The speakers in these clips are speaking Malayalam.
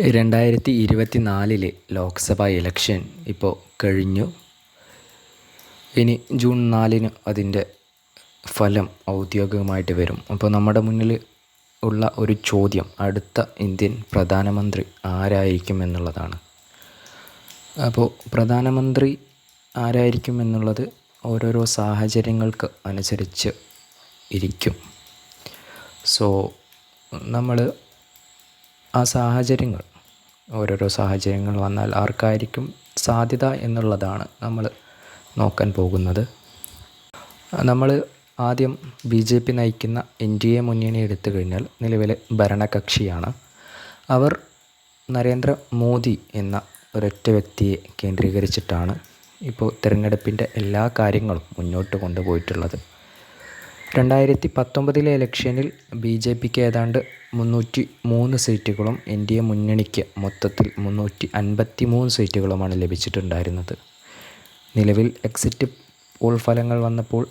രണ്ടായിരത്തി ഇരുപത്തി നാലിലെ ലോക്സഭാ ഇലക്ഷൻ ഇപ്പോൾ കഴിഞ്ഞു. ഇനി ജൂൺ നാലിന് അതിന്റെ ഫലം ഔദ്യോഗികമായിട്ട് വരും. അപ്പോൾ നമ്മുടെ മുന്നിൽ ഉള്ള ഒരു ചോദ്യം അടുത്ത ഇന്ത്യൻ പ്രധാനമന്ത്രി ആരായിരിക്കും എന്നുള്ളതാണ്. അപ്പോൾ പ്രധാനമന്ത്രി ആരായിരിക്കും എന്നുള്ളത് ഓരോരോ സാഹചര്യങ്ങൾക്ക് അനുസരിച്ച് ഇരിക്കും. സോ നമ്മൾ ആ സാഹചര്യങ്ങൾ. ഓരോരോ സാഹചര്യങ്ങൾ വന്നാൽ ആർക്കായിരിക്കും സാധ്യത എന്നുള്ളതാണ് നമ്മൾ നോക്കാൻ പോകുന്നത്. നമ്മൾ ആദ്യം ബി ജെ പി നയിക്കുന്ന എൻ ഡി എ മുന്നണി എടുത്തു കഴിഞ്ഞാൽ നിലവിലെ ഭരണകക്ഷിയാണ്. അവർ നരേന്ദ്ര മോദി എന്ന ഒരൊറ്റ വ്യക്തിയെ കേന്ദ്രീകരിച്ചിട്ടാണ് ഇപ്പോൾ തിരഞ്ഞെടുപ്പിന്റെ എല്ലാ കാര്യങ്ങളും മുന്നോട്ട് കൊണ്ടുപോയിട്ടുള്ളത്. രണ്ടായിരത്തി പത്തൊമ്പതിലെ ഇലക്ഷനിൽ ബി ജെ പിക്ക് ഏതാണ്ട് മുന്നൂറ്റി മൂന്ന് സീറ്റുകളും എൻ ഡി എ മുന്നണിക്ക് മൊത്തത്തിൽ മുന്നൂറ്റി അൻപത്തി മൂന്ന് സീറ്റുകളുമാണ് ലഭിച്ചിട്ടുണ്ടായിരുന്നത്. നിലവിൽ എക്സിറ്റ് പോൾ ഫലങ്ങൾ വന്നപ്പോൾ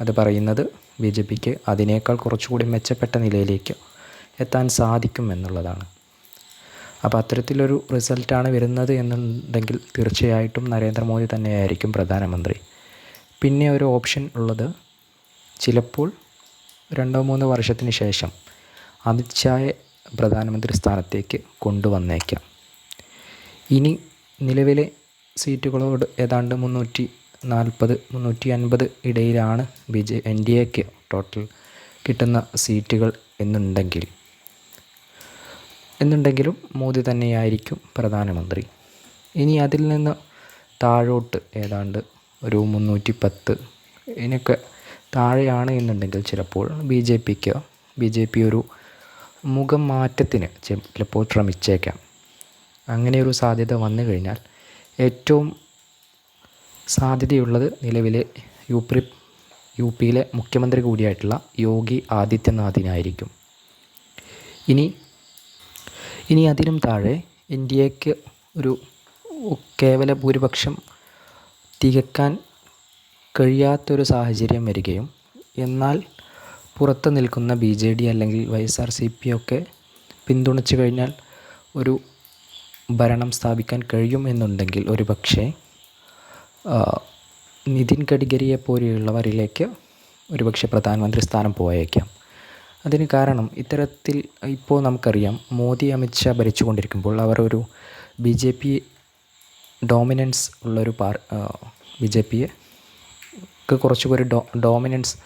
അത് പറയുന്നത് ബി ജെ പിക്ക് അതിനേക്കാൾ കുറച്ചുകൂടി മെച്ചപ്പെട്ട നിലയിലേക്ക് എത്താൻ സാധിക്കും എന്നുള്ളതാണ് അപ്പോൾ അത്തരത്തിലൊരു റിസൾട്ടാണ് വരുന്നത് എന്നുണ്ടെങ്കിൽ തീർച്ചയായിട്ടും നരേന്ദ്രമോദി തന്നെയായിരിക്കും പ്രധാനമന്ത്രി. പിന്നെ ഒരു ഓപ്ഷൻ ഉള്ളത് ചിലപ്പോൾ രണ്ടോ മൂന്നോ വർഷത്തിന് ശേഷം അമിത്ഷായ പ്രധാനമന്ത്രി സ്ഥാനത്തേക്ക് കൊണ്ടുവന്നേക്കാം. ഇനി നിലവിലെ സീറ്റുകളോട് ഏതാണ്ട് മുന്നൂറ്റി നാൽപ്പത് മുന്നൂറ്റി അൻപത് ഇടയിലാണ് ബി ജെ എൻ ഡി എക്ക് ടോട്ടൽ കിട്ടുന്ന സീറ്റുകൾ എന്നുണ്ടെങ്കിൽ. എന്നുണ്ടെങ്കിലും മോദി തന്നെയായിരിക്കും പ്രധാനമന്ത്രി. ഇനി അതിൽ നിന്ന് താഴോട്ട് ഏതാണ്ട് ഒരു മുന്നൂറ്റി പത്ത്. ഇതിനൊക്കെ താഴെയാണ് എന്നുണ്ടെങ്കിൽ ചിലപ്പോൾ ബി ജെ പിക്ക് ബി ജെ പി ഒരു മുഖം മാറ്റത്തിന് ചിലപ്പോൾ ശ്രമിച്ചേക്കാം. അങ്ങനെയൊരു സാധ്യത വന്നു കഴിഞ്ഞാൽ ഏറ്റവും സാധ്യതയുള്ളത് നിലവിലെ യു പി യു പിയിലെ മുഖ്യമന്ത്രി കൂടിയായിട്ടുള്ള യോഗി ആദിത്യനാഥിനായിരിക്കും. ഇനി ഇനി അതിനും താഴെ ഇന്ത്യയ്ക്ക് ഒരു കേവല ഭൂരിപക്ഷം തികക്കാൻ കഴിയാത്തൊരു സാഹചര്യം വരികയും എന്നാൽ പുറത്ത് നിൽക്കുന്ന ബി ജെ ഡി അല്ലെങ്കിൽ Y S R C P ഒക്കെ പിന്തുണച്ചു കഴിഞ്ഞാൽ ഒരു ഭരണം സ്ഥാപിക്കാൻ കഴിയും എന്നുണ്ടെങ്കിൽ ഒരു പക്ഷേ നിതിൻ ഗഡ്കരിയെ പോലെയുള്ളവരിലേക്ക് ഒരുപക്ഷെ പ്രധാനമന്ത്രി സ്ഥാനം പോയേക്കാം. അതിന് കാരണം ഇത്തരത്തിൽ ഇപ്പോൾ നമുക്കറിയാം മോദി അമിത്ഷാ ഭരിച്ചുകൊണ്ടിരിക്കുമ്പോൾ അവർ ഒരു ബി ജെ പി ഡോമിനൻസ് ഉള്ളൊരു പാർ ബി ജെ പിയെ കുറച്ചുകൂടി ഡോ ഡോമിനൻസ്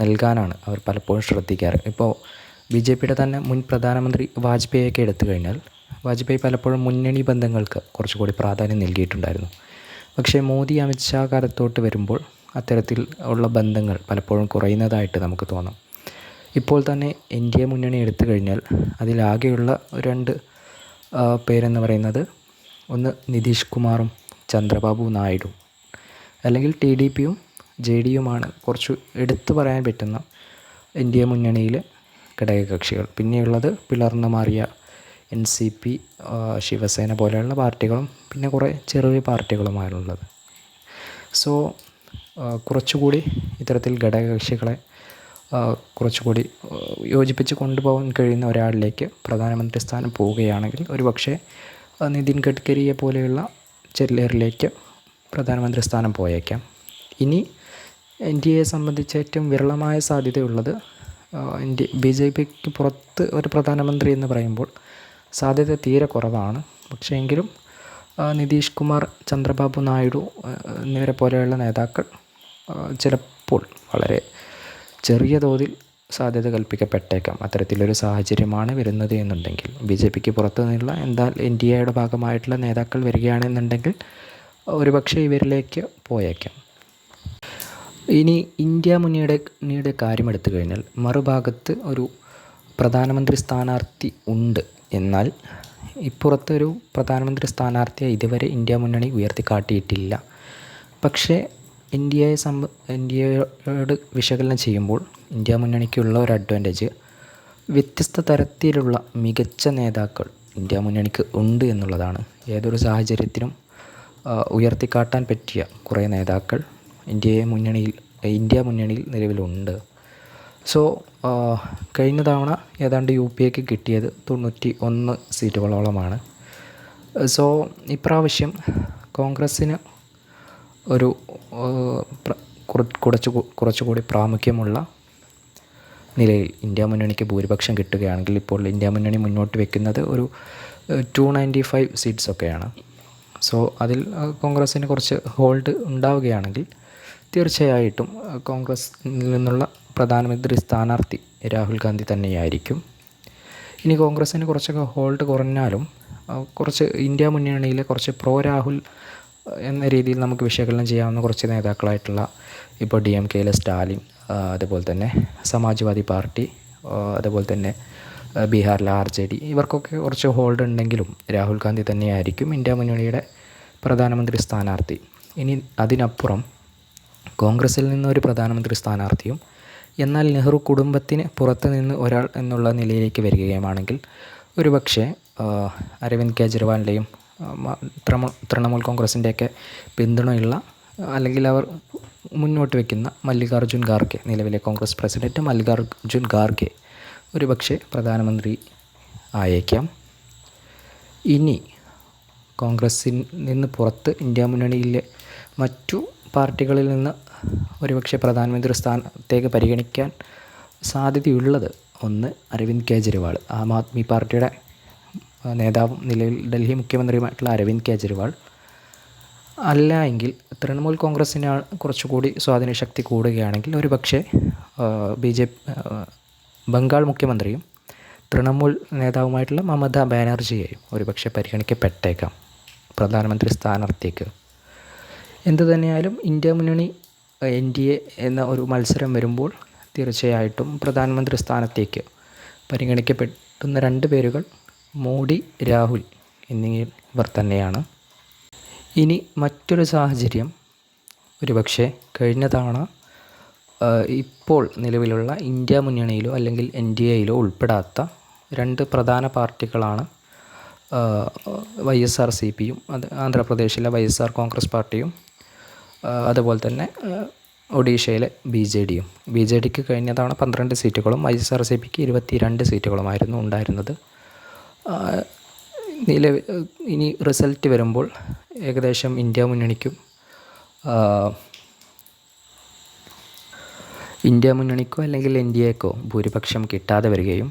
നൽകാനാണ് അവർ പലപ്പോഴും ശ്രദ്ധിക്കാറ്. ഇപ്പോൾ ബി ജെ പിയുടെ തന്നെ മുൻ പ്രധാനമന്ത്രി വാജ്പേയിയൊക്കെ എടുത്തു കഴിഞ്ഞാൽ വാജ്പേയി പലപ്പോഴും മുന്നണി ബന്ധങ്ങൾക്ക് കുറച്ചുകൂടി പ്രാധാന്യം നൽകിയിട്ടുണ്ടായിരുന്നു. പക്ഷേ മോദി അമിത്ഷാ കാലത്തോട്ട് വരുമ്പോൾ അത്തരത്തിൽ ഉള്ള ബന്ധങ്ങൾ പലപ്പോഴും കുറയുന്നതായിട്ട് നമുക്ക് തോന്നാം. ഇപ്പോൾ തന്നെ ഇന്ത്യ മുന്നണി എടുത്തു കഴിഞ്ഞാൽ അതിലാകെയുള്ള രണ്ട് പേരെന്ന് പറയുന്നത് ഒന്ന് നിതീഷ് കുമാറും ചന്ദ്രബാബു നായിഡു അല്ലെങ്കിൽ ടി ഡി പിയും ജെ ഡി യുമാണ് കുറച്ച് എടുത്തു പറയാൻ പറ്റുന്ന ഇന്ത്യ മുന്നണിയിലെ ഘടകകക്ഷികൾ. പിന്നെയുള്ളത് പിളർന്നു മാറിയ എൻ സി പി ശിവസേന പോലെയുള്ള പാർട്ടികളും പിന്നെ കുറേ ചെറിയ പാർട്ടികളുമാണുള്ളത്. സോ കുറച്ചുകൂടി ഇത്തരത്തിൽ ഘടകകക്ഷികളെ കുറച്ചുകൂടി യോജിപ്പിച്ച് കൊണ്ടുപോകാൻ കഴിയുന്ന ഒരാളിലേക്ക് പ്രധാനമന്ത്രി സ്ഥാനം പോവുകയാണെങ്കിൽ ഒരുപക്ഷെ നിതിൻ ഗഡ്കരിയെ പോലെയുള്ള ചെല്ലേറിലേക്ക് പ്രധാനമന്ത്രി സ്ഥാനം പോയേക്കാം. ഇനി എയെ സംബന്ധിച്ച് ഏറ്റവും വിരളമായ സാധ്യതയുള്ളത് ഇന്ത്യ ബി ജെ പിക്ക് പുറത്ത് ഒരു പ്രധാനമന്ത്രി എന്ന് പറയുമ്പോൾ സാധ്യത തീരെ കുറവാണ്. പക്ഷേ എങ്കിലും നിതീഷ് കുമാർ ചന്ദ്രബാബു നായിഡു എന്നിവരെ പോലെയുള്ള നേതാക്കൾ ചിലപ്പോൾ വളരെ ചെറിയ തോതിൽ സാധ്യത കൽപ്പിക്കപ്പെട്ടേക്കാം. അത്തരത്തിലൊരു സാഹചര്യമാണ് വരുന്നത് എന്നുണ്ടെങ്കിൽ. ബി ജെ പിക്ക് പുറത്തു നിന്നുള്ള എന്താ എൻ ഡി എയുടെ ഭാഗമായിട്ടുള്ള നേതാക്കൾ വരികയാണെന്നുണ്ടെങ്കിൽ ഒരുപക്ഷെ ഇവരിലേക്ക് പോയേക്കാം. ഇനി ഇന്ത്യ മുന്നണിയുടെ മുന്നണിയുടെ കാര്യം എടുത്തു കഴിഞ്ഞാൽ മറുഭാഗത്ത് ഒരു പ്രധാനമന്ത്രി സ്ഥാനാർത്ഥി ഉണ്ട്. എന്നാൽ ഇപ്പുറത്തൊരു പ്രധാനമന്ത്രി സ്ഥാനാർത്ഥിയെ ഇതുവരെ ഇന്ത്യ മുന്നണി ഉയർത്തിക്കാട്ടിയിട്ടില്ല. പക്ഷേ ഇന്ത്യയെ സംബ ഇന്ത്യയോട് വിശകലനം ചെയ്യുമ്പോൾ ഇന്ത്യ മുന്നണിക്കുള്ള ഒരു അഡ്വാന്റേജ് വ്യത്യസ്ത തരത്തിലുള്ള മികച്ച നേതാക്കൾ ഇന്ത്യ മുന്നണിക്ക് ഉണ്ട് എന്നുള്ളതാണ്. ഏതൊരു സാഹചര്യത്തിനും ഉയർത്തിക്കാട്ടാൻ പറ്റിയ കുറേ നേതാക്കൾ ഇന്ത്യയെ മുന്നണിയിൽ ഇന്ത്യ മുന്നണിയിൽ നിലവിലുണ്ട്. സോ കഴിഞ്ഞ തവണ ഏതാണ്ട് യു പി എക്ക് കിട്ടിയത് തൊണ്ണൂറ്റി ഒന്ന് സീറ്റുകളോളമാണ്. സോ ഇപ്രാവശ്യം കോൺഗ്രസ്സിന് ഒരു കുറച്ച് കുറച്ചുകൂടി പ്രാമുഖ്യമുള്ള നിലയിൽ ഇന്ത്യ മുന്നണിക്ക് ഭൂരിപക്ഷം കിട്ടുകയാണെങ്കിൽ ഇപ്പോൾ ഇന്ത്യ മുന്നണി മുന്നോട്ട് വെക്കുന്നത് ഒരു ടു നയന്റി ഫൈവ് സീറ്റ്സൊക്കെയാണ് സോ അതിൽ കോൺഗ്രസ്സിന് കുറച്ച് ഹോൾഡ് ഉണ്ടാവുകയാണെങ്കിൽ തീർച്ചയായിട്ടും കോൺഗ്രസ്സിൽ നിന്നുള്ള പ്രധാനമന്ത്രി സ്ഥാനാർത്ഥി രാഹുൽ ഗാന്ധി തന്നെയായിരിക്കും. ഇനി കോൺഗ്രസ്സിന് കുറച്ചൊക്കെ ഹോൾഡ് കുറഞ്ഞാലും കുറച്ച് ഇന്ത്യ മുന്നണിയിലെ കുറച്ച് പ്രോ രാഹുൽ എന്ന രീതിയിൽ നമുക്ക് വിശകലനം ചെയ്യാവുന്ന കുറച്ച് നേതാക്കളായിട്ടുള്ള ഇപ്പോൾ ഡി എം കെയിലെ സ്റ്റാലിൻ അതുപോലെ തന്നെ സമാജ്വാദി പാർട്ടി അതുപോലെ തന്നെ ബീഹാറിലെ ആർ ജെ ഡി ഇവർക്കൊക്കെ കുറച്ച് ഹോൾഡ് ഉണ്ടെങ്കിലും രാഹുൽ ഗാന്ധി തന്നെയായിരിക്കും ഇന്ത്യ മുന്നണിയുടെ പ്രധാനമന്ത്രി സ്ഥാനാർത്ഥി. ഇനി അതിനപ്പുറം കോൺഗ്രസിൽ നിന്ന് ഒരു പ്രധാനമന്ത്രി സ്ഥാനാർത്ഥിയും എന്നാൽ നെഹ്റു കുടുംബത്തിന് പുറത്ത് നിന്ന് ഒരാൾ എന്നുള്ള നിലയിലേക്ക് വരികയുമാണെങ്കിൽ ഒരുപക്ഷെ അരവിന്ദ് കെജ്രിവാളിന്റെയും തൃണമൂൽ കോൺഗ്രസിന്റെയൊക്കെ പിന്തുണയുള്ള അല്ലെങ്കിൽ അവർ മുന്നോട്ട് വയ്ക്കുന്ന മല്ലികാർജുൻ ഖാർഗെ നിലവിലെ കോൺഗ്രസ് പ്രസിഡന്റ് മല്ലികാർജുൻ ഖാർഗെ ഒരുപക്ഷെ പ്രധാനമന്ത്രി ആയേക്കാം. ഇനി കോൺഗ്രസ്സിൽ നിന്ന് പുറത്ത് ഇന്ത്യ മുന്നണിയിലെ മറ്റു പാർട്ടികളിൽ നിന്ന് ഒരുപക്ഷെ പ്രധാനമന്ത്രി സ്ഥാനത്തേക്ക് പരിഗണിക്കാൻ സാധ്യതയുള്ളത് ഒന്ന് അരവിന്ദ് കെജ്രിവാൾ. ആം ആദ്മി പാർട്ടിയുടെ നേതാവും നിലവിൽ ഡൽഹി മുഖ്യമന്ത്രിയുമായിട്ടുള്ള അരവിന്ദ് കെജ്രിവാൾ. അല്ല എങ്കിൽ തൃണമൂൽ കോൺഗ്രസ്സിന് കുറച്ചുകൂടി സ്വാധീനശക്തി കൂടുകയാണെങ്കിൽ ഒരുപക്ഷെ ബി ജെ ബംഗാൾ മുഖ്യമന്ത്രിയും തൃണമൂൽ നേതാവുമായിട്ടുള്ള മമതാ ബാനർജിയെയും ഒരുപക്ഷെ പരിഗണിക്കപ്പെട്ടേക്കാം. പ്രധാനമന്ത്രി സ്ഥാനാർത്ഥിക്ക്. എന്തു തന്നെയായാലും ഇന്ത്യ മുന്നണി എൻ ഡി എ എന്ന ഒരു മത്സരം വരുമ്പോൾ തീർച്ചയായിട്ടും പ്രധാനമന്ത്രി സ്ഥാനത്തേക്ക് പരിഗണിക്കപ്പെടുന്ന രണ്ട് പേരുകൾ മോഡി രാഹുൽ എന്നിവർ തന്നെയാണ്. ഇനി മറ്റൊരു സാഹചര്യം. ഒരുപക്ഷെ കഴിഞ്ഞ തവണ ഇപ്പോൾ നിലവിലുള്ള ഇന്ത്യ മുന്നണിയിലോ അല്ലെങ്കിൽ എൻ ഡി എയിലോ ഉൾപ്പെടാത്ത രണ്ട് പ്രധാന പാർട്ടികളാണ് വൈ എസ് ആർ സി പിയും അത് ആന്ധ്രാപ്രദേശിലെ വൈ എസ് ആർ കോൺഗ്രസ് പാർട്ടിയും അതുപോലെ തന്നെ ഒഡീഷയിലെ ബി ജെ ഡിയും. ബി ജെ ഡിക്ക് കഴിഞ്ഞ തവണ പന്ത്രണ്ട് സീറ്റുകളും ഐ എസ് ആർ സി പിക്ക് ഇരുപത്തി രണ്ട് സീറ്റുകളുമായിരുന്നു ഉണ്ടായിരുന്നത്. നിലവിൽ ഇനി റിസൾട്ട് വരുമ്പോൾ ഏകദേശം ഇന്ത്യ മുന്നണിക്കും ഇന്ത്യ മുന്നണിക്കോ അല്ലെങ്കിൽ എൻ ഡി എക്കോ ഭൂരിപക്ഷം കിട്ടാതെ വരികയും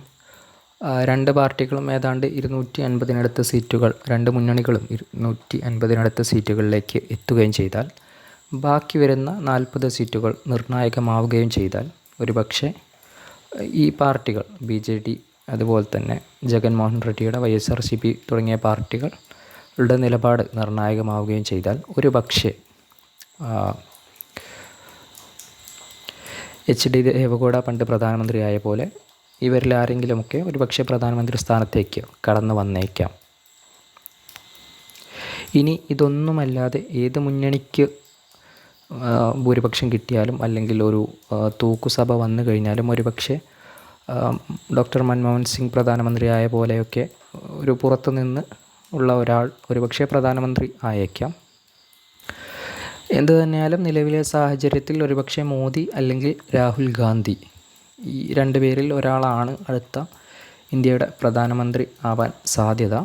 രണ്ട് പാർട്ടികളും ഏതാണ്ട് ഇരുന്നൂറ്റി അൻപതിനടുത്ത് സീറ്റുകൾ രണ്ട് മുന്നണികളും ഇരുന്നൂറ്റി അൻപതിനടുത്ത് സീറ്റുകളിലേക്ക് എത്തുകയും ചെയ്താൽ ബാക്കി വരുന്ന നാൽപ്പത് സീറ്റുകൾ നിർണായകമാവുകയും ചെയ്താൽ ഒരുപക്ഷെ ഈ പാർട്ടികൾ ബി ജെ ഡി അതുപോലെ തന്നെ Jaganmohan റെഡ്ഡിയുടെ Y S R C P തുടങ്ങിയ പാർട്ടികളുടെ നിലപാട് നിർണായകമാവുകയും ചെയ്താൽ ഒരു പക്ഷേ എച്ച് ഡി ദേവഗൗഡ പണ്ട് പ്രധാനമന്ത്രിയായ പോലെ ഇവരിൽ ആരെങ്കിലുമൊക്കെ ഒരുപക്ഷെ പ്രധാനമന്ത്രി സ്ഥാനത്തേക്ക് കടന്നു വന്നേക്കാം. ഇനി ഇതൊന്നുമല്ലാതെ ഏത് മുന്നണിക്ക് ഭൂരിപക്ഷം കിട്ടിയാലും അല്ലെങ്കിൽ ഒരു തൂക്കുസഭ വന്നു കഴിഞ്ഞാലും ഒരുപക്ഷെ ഡോക്ടർ മൻമോഹൻ സിംഗ് പ്രധാനമന്ത്രിയായ പോലെയൊക്കെ ഒരു പുറത്തു നിന്ന് ഉള്ള ഒരാൾ ഒരുപക്ഷെ പ്രധാനമന്ത്രി ആയേക്കാം. എന്തു തന്നെയാലും നിലവിലെ സാഹചര്യത്തിൽ ഒരുപക്ഷെ മോദി അല്ലെങ്കിൽ രാഹുൽ ഗാന്ധി ഈ രണ്ടുപേരിൽ ഒരാളാണ് അടുത്ത ഇന്ത്യയുടെ പ്രധാനമന്ത്രി ആവാൻ സാധ്യത.